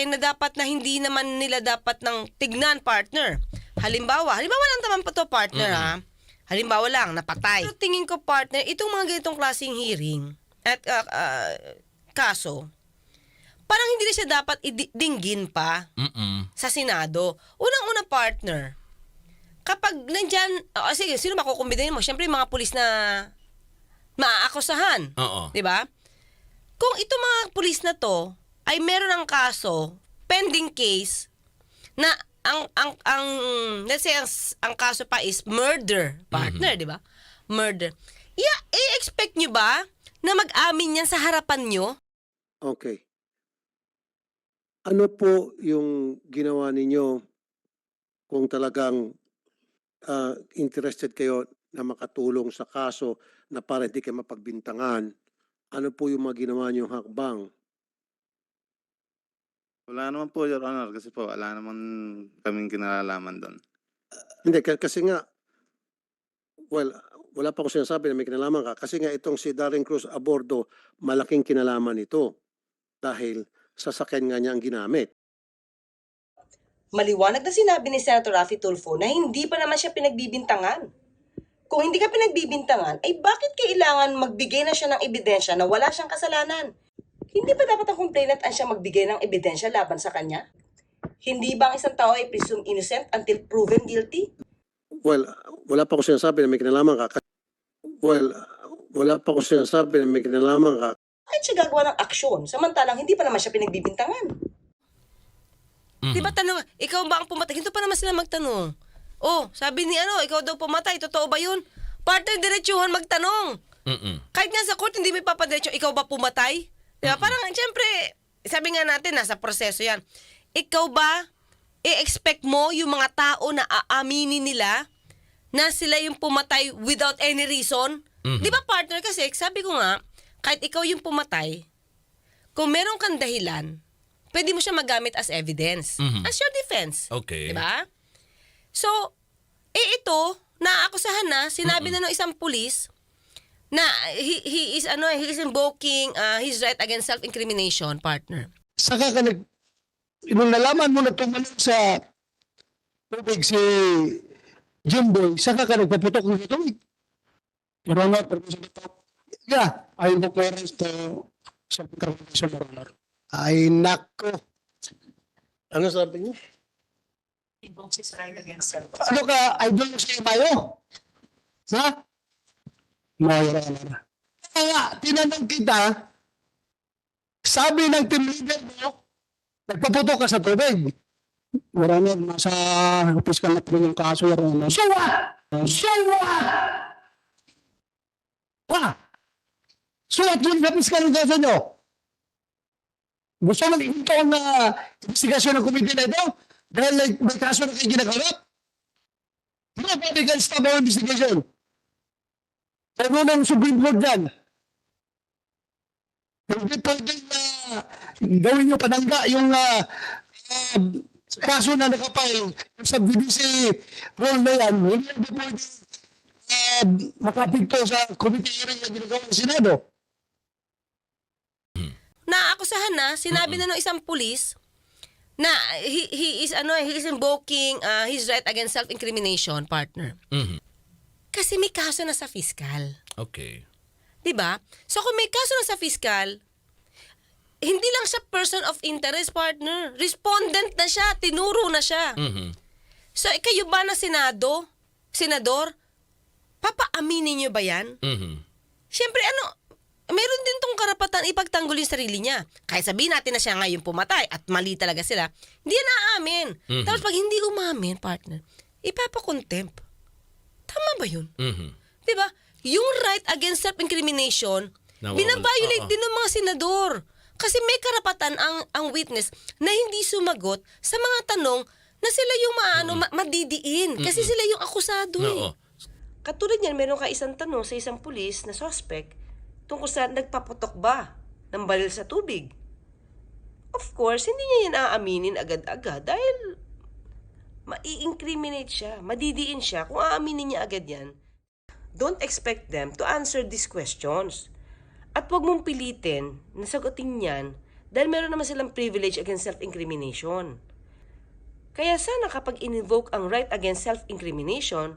akin na dapat na hindi naman nila dapat ng tignan partner. Halimbawa, halimbawa lang naman po to partner ha. Halimbawa lang, napatay. Pero tingin ko partner, itong mga ganitong klaseng hearing at ah, ah, kaso, parang hindi na siya dapat idinggin pa Mm-mm. sa Senado. Unang-una partner, kapag nandyan, oh, sige, sino makukumbinin mo? Siyempre yung mga pulis na maaakusahan. Oo. Di ba? Kung ito mga pulis na to ay meron ng kaso, pending case, na ang ang ang let's say ang, ang kaso pa is murder partner, di ba? Murder. Yeah, i-expect nyo ba na mag-amin yan sa harapan nyo? Okay. Ano po yung ginawa ninyo kung talagang ah, interested kayo na makatulong sa kaso na para hindi kayo mapagbintangan? Ano po yung mga ginawa niyong hakbang? Wala naman po, Your Honor, kasi po wala naman kaming kinalalaman doon. Hindi, k- kasi nga, well, wala pa ako sinasabi na may kinalaman ka. Kasi nga itong si Darren Cruz Abordo, malaking kinalaman ito. Dahil sasakyan nga niya ang ginamit. Maliwanag na sinabi ni Senator Raffy Tulfo na hindi pa naman siya pinagbibintangan. Kung hindi ka pinagbibintangan, ay bakit kailangan magbigay na siya ng ebidensya na wala siyang kasalanan? Hindi ba dapat ang complainant ang siya magbigay ng ebidensya laban sa kanya? Hindi ba ang isang tao ay presumed innocent until proven guilty? Well, wala pa ako sinasabi na may kinalaman ka. Well, wala pa ako sinasabi na may kinalaman ka. Kahit siya gagawa ng aksyon, samantalang hindi pa naman siya pinagbibintangan. Mhm. Di ba tanong, ikaw ba ang pumatay? Hindi pa naman sila magtanong. Oh, sabi ni ano, ikaw daw pumatay, totoo ba yun? Partner, diretsuhan magtanong. Mm-mm. Kahit nga sa court, hindi may papadiretso, ikaw ba pumatay? Di ba? Parang, siyempre, sabi nga natin, nasa proseso yan. Ikaw ba, i-expect mo yung mga tao na aaminin nila na sila yung pumatay without any reason? Mhm. Di ba partner kasi, sabi ko nga, kahit ikaw yung pumatay, kung meron kang dahilan, pwede mo siya magamit as evidence, Mhm. as your defense. Okay. Di ba? So, eh ito, naakusahan na, sinabi na ng isang pulis na he, he is ano, he is invoking uh, his right against self-incrimination, partner. saka ka nag nung nalaman mo na tumalon sa tubig si Jimboy, saka ka nagpaputok ng tubig. Pero nga, pero sa ito, yeah, I invoke my rights to self-incrimination, Your Honor. Ay, nako. Ano sabi niyo? Ano ka, idol sa ibayo? Ha? No, Your Honor. Kaya, tinanong kita, sabi ng team leader mo, nagpaputok ka sa tubig. Your Honor, nasa opiskal na po yung kaso, Your Honor. So what? So what? Ha? So what yung opiskal ng kaso nyo? Gusto mo ito ang uh, investigasyon ng komite na ito? Dahil may, may kaso na kayo ginagarap? Hindi pa pwede ka stop ang investigation. Pero ng Supreme Court dyan. Hindi pwede na gawin nyo panangga yung uh, uh, kaso na nakapile yung sa BBC role na yan. Hindi na pwede uh, makapigto sa committee hearing na ginagawa ng Senado. Naakusahan na, sinabi na ng isang pulis na he, he is ano, he is invoking uh, his right against self-incrimination, partner. Mhm. Kasi may kaso na sa fiscal. Okay. 'Di ba? So kung may kaso na sa fiscal, hindi lang siya person of interest partner. Respondent na siya, tinuro na siya. Mhm. So eh, kayo ba na senado, senador, papaaminin niyo ba 'yan? Mhm. Siyempre ano, meron din tong karapatan ipagtanggol yung sarili niya. Kahit sabihin natin na siya nga yung pumatay at mali talaga sila, hindi yan naamin. Mhm. Tapos pag hindi umamin, partner, ipapakontempt. Tama ba yun? Mhm. Di ba? Yung right against self-incrimination, Nawawala. binabiolate Oo. din ng mga senador. Kasi may karapatan ang ang witness na hindi sumagot sa mga tanong na sila yung maano ma- madidiin. Kasi sila yung akusado eh. Oo. Katulad niyan, meron ka isang tanong sa isang pulis na suspect tungkol sa nagpaputok ba ng baril sa tubig. Of course, hindi niya yan aaminin agad-agad dahil mai-incriminate siya, madidiin siya. Kung aaminin niya agad yan, don't expect them to answer these questions. At huwag mong pilitin na sagutin yan Dahil meron naman silang privilege against self-incrimination. Kaya sana kapag in-invoke ang right against self-incrimination,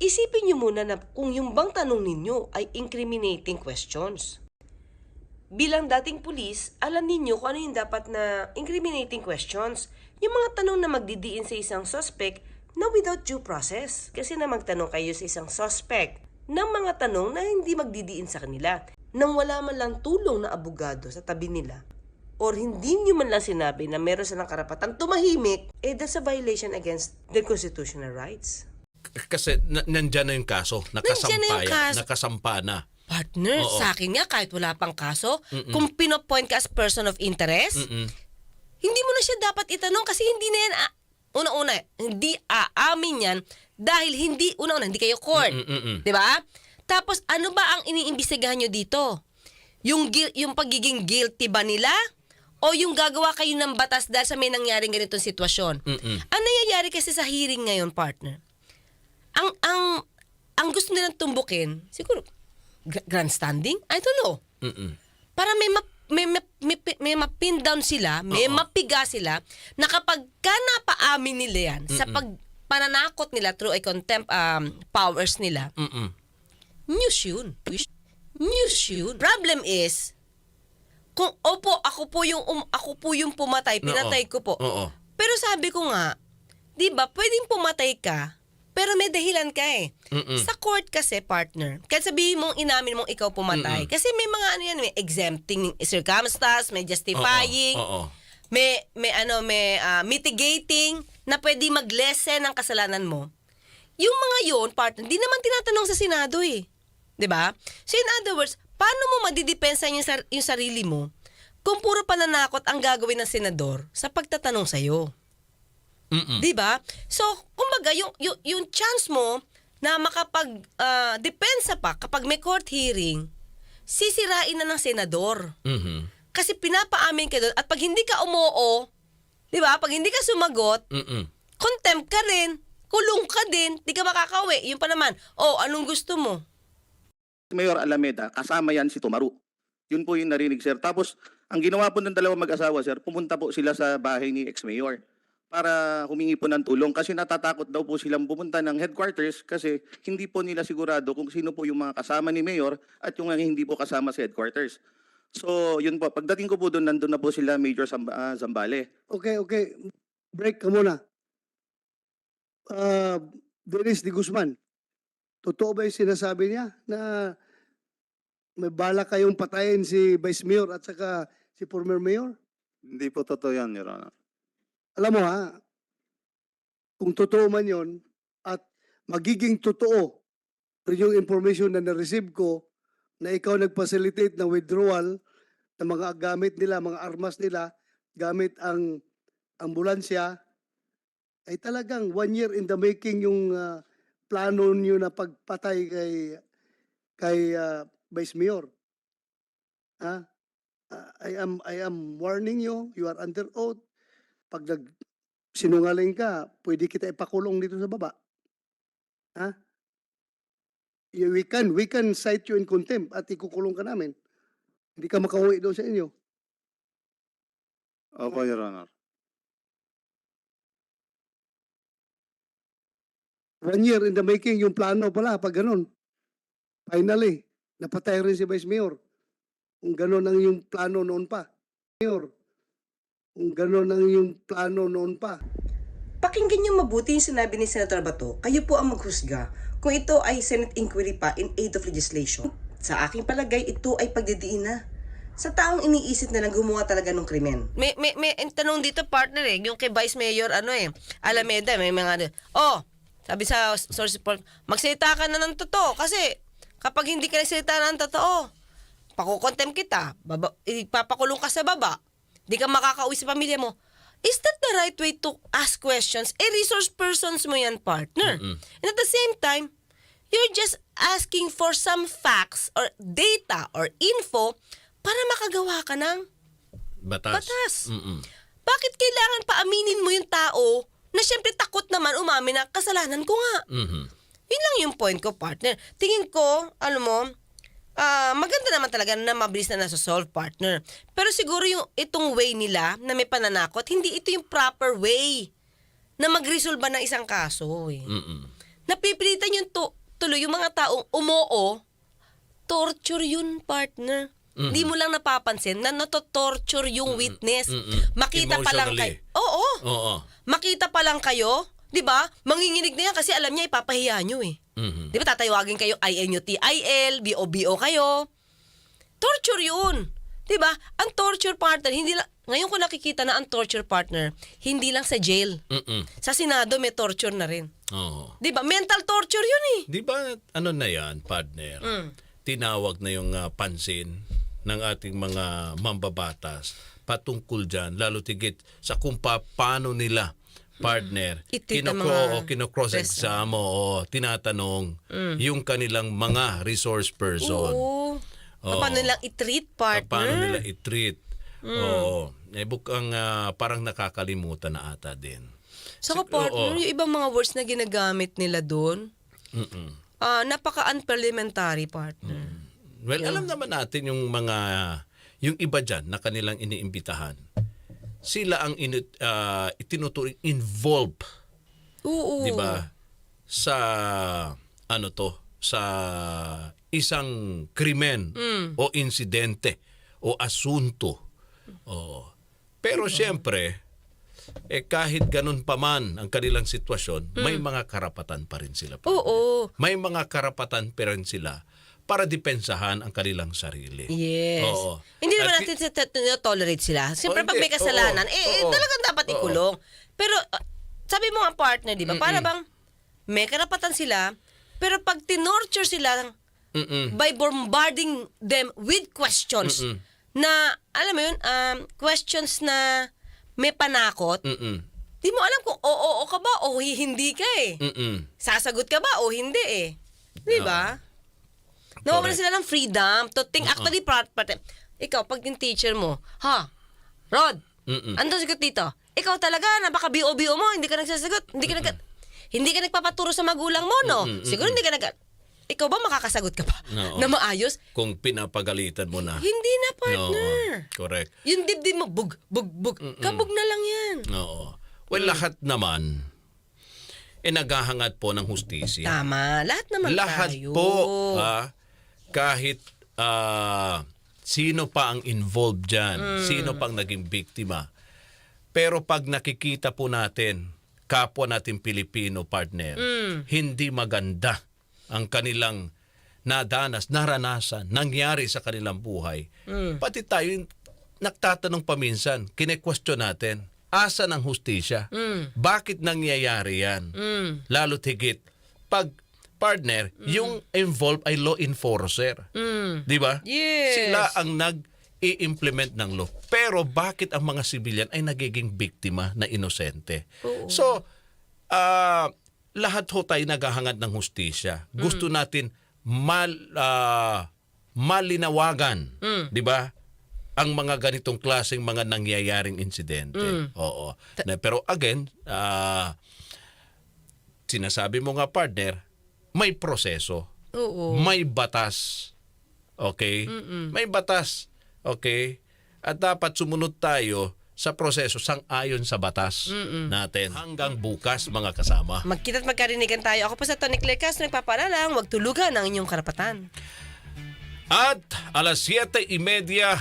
isipin niyo muna na kung yung bang tanong ninyo ay incriminating questions. Bilang dating pulis, alam ninyo kung ano yung dapat na incriminating questions. Yung mga tanong na magdidiin sa isang suspect na without due process. Kasi na magtanong kayo sa isang suspect ng mga tanong na hindi magdidiin sa kanila. Nang wala man lang tulong na abogado sa tabi nila. Or hindi nyo man lang sinabi na meron silang karapatang tumahimik, eh that's a violation against their constitutional rights. Kasi na, nandyan na yung kaso. Nakasampa, na yung kaso. Nakasampa na. Partner, Oo. sa akin nga kahit wala pang kaso, kung pinopoint ka as person of interest, Mm-mm. Hindi mo na siya dapat itanong kasi hindi na yan, ah, una-una, hindi aamin yan dahil hindi, una-una, hindi kayo court. Di ba? Tapos, ano ba ang iniimbestigahan nyo dito? Yung, yung pagiging guilty ba nila? O yung gagawa kayo ng batas dahil sa may nangyaring ganitong sitwasyon? Mm-mm. Ang nangyayari kasi sa hearing ngayon, partner, ang, ang, ang gusto nilang tumbukin, siguro, gra- grandstanding? I don't know Mm-mm. para may map, may, may, may, may mapin down sila, may Oo. mapiga sila, na kapag ka napaamin nila yan sa pag pananakot nila through a contempt um, powers nila, Mm-mm. news yun. News yun. Problem is, kung opo, ako po yung um, ako po yung pumatay, pinatay ko po. Oo. Pero sabi ko nga, 'di ba, pwedeng pumatay ka, pero may dahilan ka eh. Mm-mm. Sa court kasi, partner, kahit sabihin mong inamin mong ikaw pumatay, kasi may mga ano yan, may exempting circumstance, may justifying, Oo. may may ano, may ah, mitigating na pwede mag-lessen ng kasalanan mo. Yung mga yon, partner, di naman tinatanong sa Senado eh. 'Di ba? So in other words, paano mo madidepensa yung, sar- yung sarili mo kung puro pananakot ang gagawin ng senador sa pagtatanong sa iyo? Mm-mm. 'Di ba? So, kumbaga yung yung, yung chance mo na makapag ah, depensa pa kapag may court hearing, sisirain na ng senador. Mhm. Kasi pinapaamin ka doon at pag hindi ka umoo, 'di ba? Pag hindi ka sumagot, Mm-mm. contempt ka rin, kulong ka din, di ka makakawi. Yun pa naman. Oh, anong gusto mo? Mayor Alameda, kasama yan si Tumaru. Yun po yung narinig, sir. Tapos, ang ginawa po ng dalawang mag-asawa, sir, pumunta po sila sa bahay ni ex-mayor para humingi po ng tulong kasi natatakot daw po silang pumunta ng headquarters kasi hindi po nila sigurado kung sino po yung mga kasama ni mayor at yung mga hindi po kasama sa headquarters. So, yun po. Pagdating ko po doon, nandun na po sila Major Zamba- ah, Zambale. Okay, okay. Break ka muna. Uh, Dennis de Guzman, totoo ba yung sinasabi niya na may bala kayong patayin si Vice Mayor at saka si former Mayor? Hindi po totoo yan, Your Honor. Alam mo ha, kung totoo man yon at magiging totoo yung information na na-receive ko na ikaw nag-facilitate ng withdrawal ng mga gamit nila, mga armas nila, gamit ang ambulansya, ay talagang one year in the making yung ah, plano niyo na pagpatay kay kay ah, Vice Mayor. Ha? Ah, I am I am warning you, you are under oath pag nag sinungaling ka, pwede kita ipakulong dito sa baba. Ha? We can, we can cite you in contempt at ikukulong ka namin. Hindi ka makauwi doon sa inyo. Opo, Your Honor. One year in the making yung plano pala pag ganun. Finally, napatay rin si Vice Mayor. Kung ganun ang yung plano noon pa. Mayor, kung ganun ang yung plano noon pa. Pakinggan niyo mabuti yung sinabi ni Senator Bato. Kayo po ang maghusga kung ito ay Senate inquiry pa in aid of legislation. Sa aking palagay, ito ay pagdidiin na. Sa taong iniisip na lang gumawa talaga ng krimen. May, may, may tanong dito partner eh, yung kay Vice Mayor ano eh, Alameda, may mga, oh, sabi sa source report, magsalita ka na ng totoo kasi kapag hindi ka nagsalita ng totoo, pakukontem kita, baba, ipapakulong ka sa baba, di ka makakauwi sa pamilya mo. Is that the right way to ask questions? Eh, resource persons mo yan, partner. And at the same time, you're just asking for some facts or data or info para makagawa ka ng Batas. Batas. Mm-mm. bakit kailangan paaminin mo yung tao na syempre takot naman umamin na kasalanan ko nga. Mhm. Yun lang yung point ko, partner. Tingin ko, ano mo, ah, maganda naman talaga na mabilis na nasa-solve partner. Pero siguro yung itong way nila na may pananakot, hindi ito yung proper way na mag-resolve ng isang kaso. Eh. Mm-mm. Napipilitan yung to- tuloy yung mga taong umoo, torture yun, partner. Hindi mo lang napapansin na nato-torture yung witness. Mm-mm. Makita pa lang kayo. Oo. Oo. Makita pa lang kayo, 'di ba? Manginginig na yan kasi alam niya ipapahiya niyo eh. Mhm. 'Di ba tatayawagin kayo INUTIL, BOBO kayo. Torture 'yun. 'Di ba? Ang torture partner hindi lang ngayon ko nakikita na ang torture partner hindi lang sa jail. Mm-mm. Sa Senado may torture na rin. Oo. 'Di ba? Mental torture 'yun eh. Di ba ano na yan, partner? Mm. Tinawag na yung ah, pansin ng ating mga mambabatas patungkol dyan, lalo tigit sa kung pa, paano nila partner mga o kinocross-exam o tinatanong yung kanilang mga resource person. Oo. Oo. Paano nilang i-treat partner? Paano nila i-treat. Oo. Eh, bukang ah, parang nakakalimutan na ata din. Sig- partner, oo. yung ibang mga words na ginagamit nila doon, Mm-mm. ah napaka-unparliamentary partner. Well, alam naman natin yung mga, yung iba dyan na kanilang iniimbitahan. Sila ang ini, uh, itinuturing involved, Oo. di ba? Sa, ano to, sa isang krimen o insidente o asunto. Oo. Pero siyempre, eh kahit ganun pa man ang kanilang sitwasyon, may mga karapatan pa rin sila. Oo. May mga karapatan pa rin sila para depensahan ang kanilang sarili. Yes. Oo. Hindi naman At natin tolerate sila. Siyempre Oh, pag may kasalanan, Oo. eh, eh, Oo. talagang dapat Oo. ikulong. Pero ah, sabi mo nga partner, di ba? Para bang may karapatan sila, pero pag tinorture sila Mm-mm. by bombarding them with questions Mm-mm. na, alam mo yun, um, questions na may panakot, Mm-mm. di mo alam kung oo, oo ka ba o hi- hindi ka eh. Mm-mm. Sasagot ka ba o hindi eh. Di ba? Nawawalan sila ng freedom to think. Actually, part, part, ikaw, pag yung teacher mo, ha, Rod, Mm-mm. ano sagot dito? Ikaw talaga, napaka-BO-BO mo, hindi ka nagsasagot, hindi ka nag hindi ka nagpapaturo sa magulang mo, no? Mm-mm, Siguro hindi ka nag... Ikaw ba makakasagot ka pa Oo. na maayos? Kung pinapagalitan mo na. Hindi na, partner. Correct. Yung dibdib mo, bug, bug, bug. Kabog na lang yan. Oo. Well, lahat naman, eh naghahangad po ng hustisya. Tama. Lahat naman Lahat tayo. po, ha? Kahit ah, sino pa ang involved dyan, Mm. sino pang naging biktima. Pero pag nakikita po natin, kapwa natin Pilipino partner, Mm. hindi maganda ang kanilang nadanas, naranasan, nangyari sa kanilang buhay. Mm. Pati tayo nagtatanong paminsan, kine-question natin, asa ng hustisya? Bakit nangyayari yan? Mm. Lalo tigit, pag partner, yung involved ay law enforcer. Mm. Di ba? Yes. Sila ang nag-i-implement ng law. Pero bakit ang mga civilian ay nagiging biktima na inosente? So, ah, lahat ho tayo naghahangad ng hustisya. Gusto natin mal, ah, malinawagan, di ba? Ang mga ganitong klaseng mga nangyayaring insidente. Oo. Na, pero again, ah, sinasabi mo nga partner, may proseso. Oo. May batas. Okay? May batas. Okay? At dapat sumunod tayo sa proseso sang-ayon sa batas natin. Hanggang bukas, mga kasama. Magkita't magkarinigan tayo. Ako po sa Tony Claire Castro, nagpapaalala, huwag tulugan ang inyong karapatan. At alas 7.30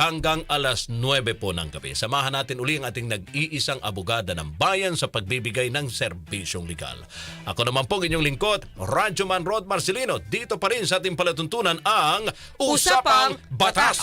hanggang alas 9 po ng gabi. Samahan natin uli ang ating nag-iisang abogada ng bayan sa pagbibigay ng serbisyong legal. Ako naman po inyong lingkod, Radyo Man Rod Marcelino. Dito pa rin sa ating palatuntunan ang Usapang Batas.